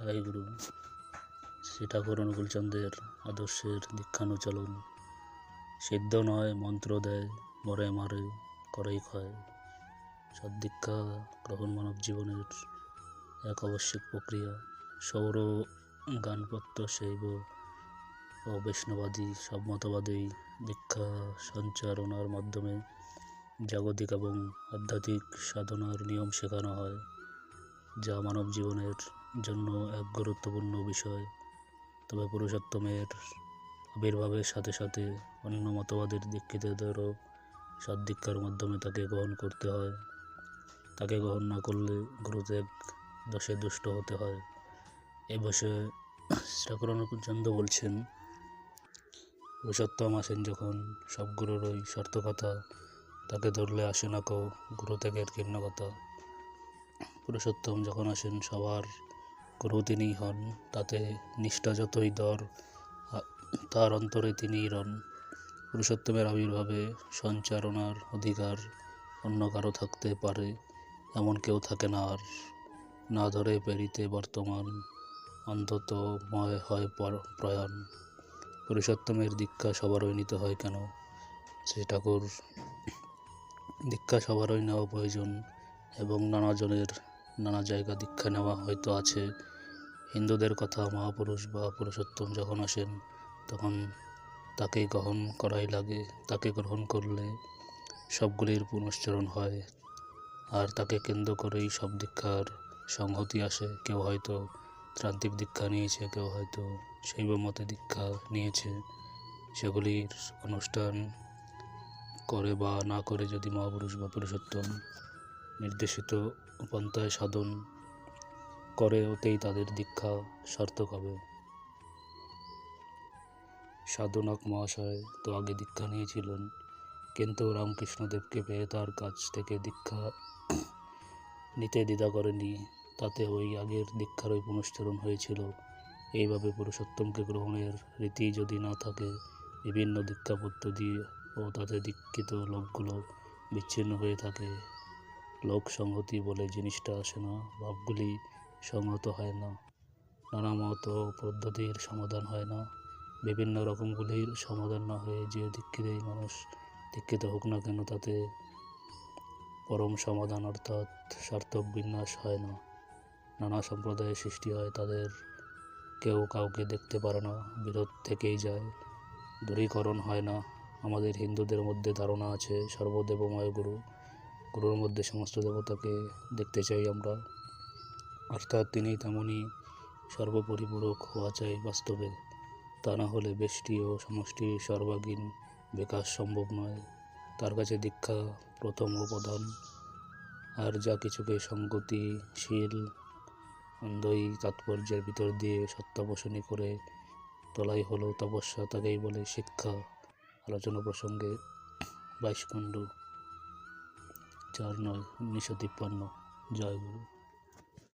গুরু। শ্রী ঠাকুর অনুকূলচন্দ্রের আদর্শের দীক্ষানুচলন সিদ্ধ নয়, মন্ত্র দেয়, মরে মারে, করেই ক্ষয়। সদ্দীক্ষা গ্রহণ মানব জীবনের এক আবশ্যিক প্রক্রিয়া। সৌর গানপত্য শৈব ও বৈষ্ণবাদী সব মতবাদেই দীক্ষা সঞ্চারণার মাধ্যমে জাগতিক এবং আধ্যাত্মিক সাধনার নিয়ম শেখানো হয়, যা মানব জীবনের জন্য এক গুরুত্বপূর্ণ বিষয়। তবে পুরুষোত্তমের আবির্ভাবের সাথে সাথে অন্য মতবাদের দীক্ষিতদেরও সদ্দীক্ষার মাধ্যমে তাকে গ্রহণ করতে হয়। তাকে গ্রহণ না করলে গুরুত্যাগ দোষে দুষ্ট হতে হয়। এ ঠাকুর অনুকূলচন্দ্র বলছেন, পুরুষোত্তম আসেন যখন সব গুরুরই সার্থকতা, তাকে ধরলে আসে না কো গুরু ত্যাগের কীর্ণকতা পুরুষোত্তম যখন আসেন সবার তিনিই হন, তাতে নিষ্ঠা যতই দর তার অন্তরে তিনিই রন। পুরুষোত্তমের আবির্ভাবে সঞ্চারণার অধিকার অন্য কারও থাকতে পারে, এমন কেউ থাকে না আর। না ধরে পেরিতে বর্তমান অন্তত ময় হয় পর- প্রয়াণ। পুরুষোত্তমের দীক্ষা সবারই নিতে হয় কেন? শ্রী ঠাকুর, দীক্ষা সবারই নেওয়া প্রয়োজন, এবং নানাজনের নানা জায়গা দীক্ষা নেওয়া হয়তো আছে হিন্দুদের কথা মহাপুরুষ বা পুরুষোত্তম যখন আসেন, তখন তাকে গ্রহণ করাই লাগে, তাকে গ্রহণ করলে সবগুলির পুনশ্চরণ হয়। আর তাকে কেন্দ্র করেই সব দীক্ষার সংহতি আসে। কেউ হয়তো ত্রান্তিক দীক্ষা নিয়েছে, কেউ হয়তো শৈব মতে দীক্ষা নিয়েছে। সেগুলির অনুষ্ঠান করে বা না করে যদি মহাপুরুষ বা পুরুষোত্তম নির্দেশিত পন্থায় সাধন করে ওতেই তাদের দীক্ষা সার্থক হবে। সাধনাক মহাশয় তো আগে দীক্ষা নিয়েছিলেন, কিন্তু রামকৃষ্ণদেবকে পেয়ে তার কাছ থেকে দীক্ষা নিতে দ্বিধা করেনি তাতে ওই আগের দীক্ষারই পুনশ্চরণ হয়েছিল। এইভাবে পুরুষোত্তমকে গ্রহণের রীতি যদি না থাকে, বিভিন্ন দীক্ষা পদ্ধতি ও তাতে দীক্ষিত লোকগুলো বিচ্ছিন্ন হয়ে থাকে। লোক সংহতি বলে জিনিসটা আসে না। ভাবগুলি সংহত হয় না। নানা মত পদ্ধতির সমাধান হয় না। বিভিন্ন রকমগুলির সমাধান না হয়ে যে দীক্ষিতেই মানুষ দীক্ষিত হোক না কেন, তাতে পরম সমাধান অর্থাৎ সার্থক বিন্যাস হয় না। নানা সম্প্রদায়ের সৃষ্টি হয়, তাদের কেউ কাউকে দেখতে পারে না, বিরোধ থেকেই যায়। দূরীকরণ হয় না। আমাদের হিন্দুদের মধ্যে ধারণা আছে, সর্বদেবময় গুরু। গুরুর মধ্যে সমস্ত দেবতাকে দেখতে চাই আমরা। অর্থাৎ তিনি তেমনই সর্বপরিপূরক হওয়া চাই বাস্তবে। তা না হলে বেষ্টি ও সমষ্টির সর্বাঙ্গীন বিকাশ সম্ভব নয়। তার কাছে দীক্ষা প্রথম ও প্রধান আর যা কিছুকে সংগতিশীল অন্ধই তাৎপর্যের ভিতর দিয়ে সত্যাবসনী করে তোলাই হলো তপস্যা, তাকেই বলে শিক্ষা। আলোচনা প্রসঙ্গে বাইশ খণ্ড চার নয়, উনিশশো তিপ্পান্ন। জয় গুরু।